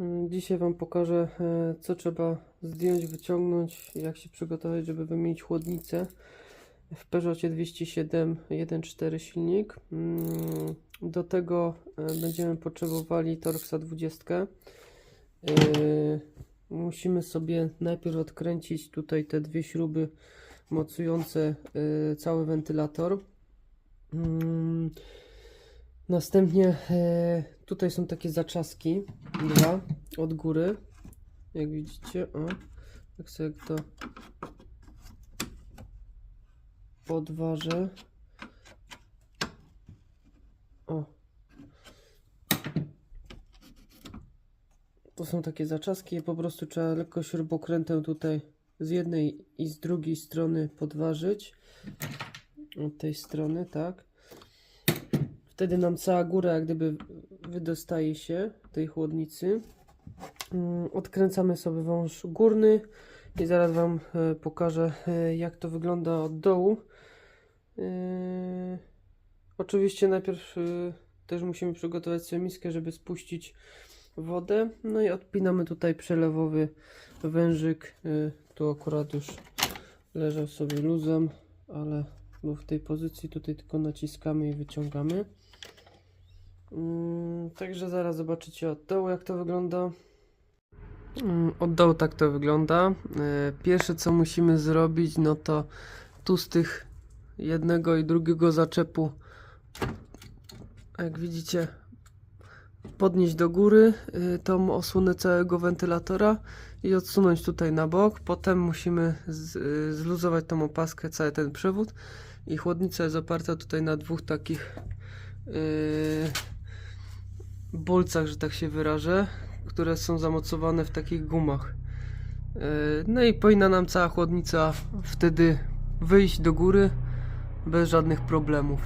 Mm, Dzisiaj Wam pokażę, e, co trzeba zdjąć, wyciągnąć, jak się przygotować, żeby wymienić chłodnicę w Peugeotie 207 1.4 silnik. Mm, Do tego e, będziemy potrzebowali Torxa 20. E, Musimy sobie najpierw odkręcić tutaj te dwie śruby mocujące cały wentylator. Następnie e, tutaj są takie zaczaski, dwa od góry. Jak widzicie, o, tak sobie to podważę. O. To są takie zaczaski, po prostu trzeba lekko śrubokrętem tutaj z jednej i z drugiej strony podważyć. Od tej strony, tak. Wtedy nam cała góra jak gdyby wydostaje się tej chłodnicy. Mm, Odkręcamy sobie wąż górny i zaraz Wam e, pokażę e, jak to wygląda od dołu. E, Oczywiście najpierw też musimy przygotować sobie miskę, żeby spuścić wodę. No i odpinamy tutaj przelewowy wężyk. Tu akurat już leżał sobie luzem, ale był w tej pozycji. Tutaj tylko naciskamy i wyciągamy. Mm, Także zaraz zobaczycie od dołu jak to wygląda. Mm, Od dołu tak to wygląda. E, Pierwsze co musimy zrobić, no to tu z tych jednego i drugiego zaczepu, jak widzicie, podnieść do góry y, tą osłonę całego wentylatora i odsunąć tutaj na bok. Potem musimy y, zluzować tą opaskę, cały ten przewód i chłodnica jest oparta tutaj na dwóch takich yy, bolcach, że tak się wyrażę, które są zamocowane w takich gumach. Yy, no i powinna nam cała chłodnica wtedy wyjść do góry bez żadnych problemów.